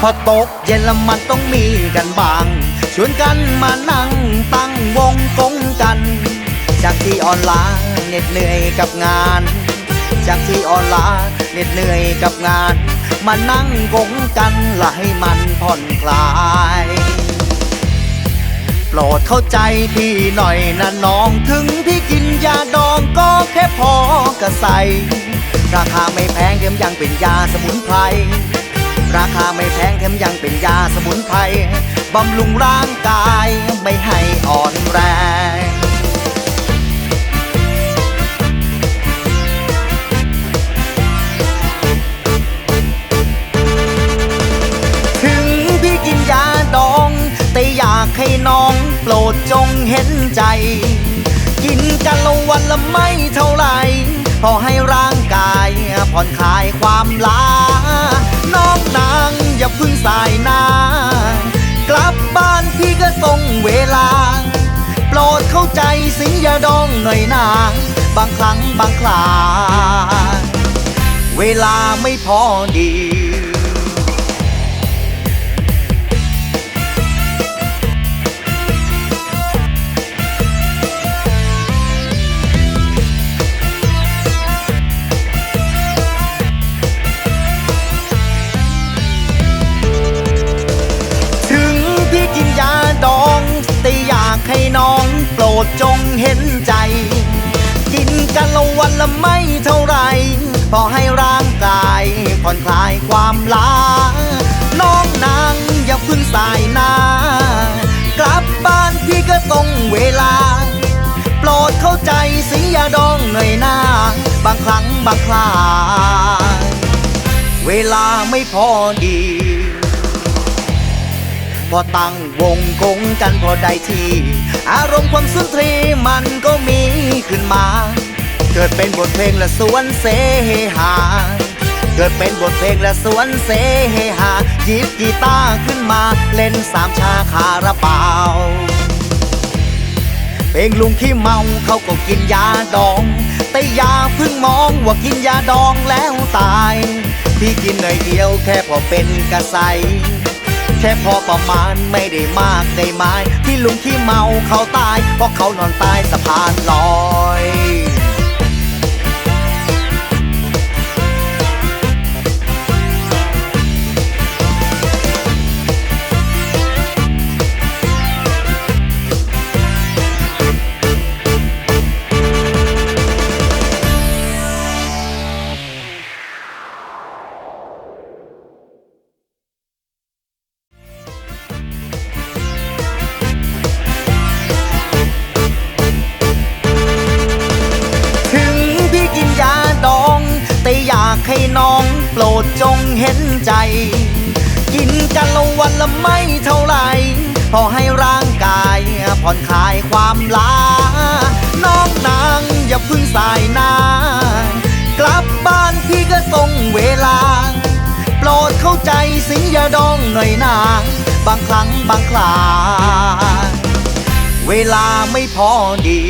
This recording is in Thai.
พอตกเย็นล้วมันต้องมีกันบ้าง ชวนกันมานั่งตั้งวงกงกัน จากที่ออนไลน์เหน็ดเหนื่อยกับงาน จากที่ออนไลน์เหน็ดเหนื่อยกับงาน มานั่งกงกันละให้มันผ่อนคลายโปรดเข้าใจพี่หน่อยนะน้องถึงพี่กินยาดองก็แค่พอกระใสราคาไม่แพงแถมยังเป็นยาสมุนไพร ราคาไม่แพงแถมยังเป็นยาสมุนไพรบำรุงร่างกายไม่ให้อ่อนแรงถึงพี่กินยาดอง แต่อยากให้น้องโปรดจงเห็นใจ กินกันละวันละไม่เท่าไหร่พอให้ร่างกายผ่อนคลายความล้า พึ่งสายหน้ากลับบ้านพี่ก็ตรงเวลา โปรดเข้าใจสิยาดองหน่อยนาบางครั้งบางครา เวลาไม่พอดี ดจงเห็นใจ กินกันละวันละไม่เท่าไร พอให้ร่างกายผ่อนคลายความล้า น้องนางอย่าพึ่งสายหน้ากลับบ้านพี่ก็ตรงเวลา โปรดเข้าใจสิยาดองหน่อยหน้า บางครั้งบางคราเวลาไม่พอดี พอตั้งวงกงกันพอได้ที อารมณ์ความสุนทรีมันก็มีขึ้นมา เกิดเป็นบทเพลงและสวนเสหา เกิดเป็นบทเพลงและสวนเสหาหยิบกีตาร์ขึ้นมาเล่นสามชาคาราบาวเพลงลุงขี้เมาเขาก็กินยาดอง แต่ยาพิ่งมองว่ากินยาดองแล้วตาย พี่กินหน่อยเดียวแค่พอเป็นกระใส แค่พอประมาณไม่ได้มากได้ไม้ที่ลุงที่เมาเขาตายเพราะเขานอนใต้สะพานลอย น้องโปรดจงเห็นใจ กินกันละวันละไม่เท่าไหร่พอให้ร่างกายผ่อนคลายความล้า น้องนางอย่าเพึ่งสายนากลับบ้านพี่ก็ตรงเวลา โปรดเข้าใจสิยาดองหน่อยนาบางครั้งบางครา เวลาไม่พอดี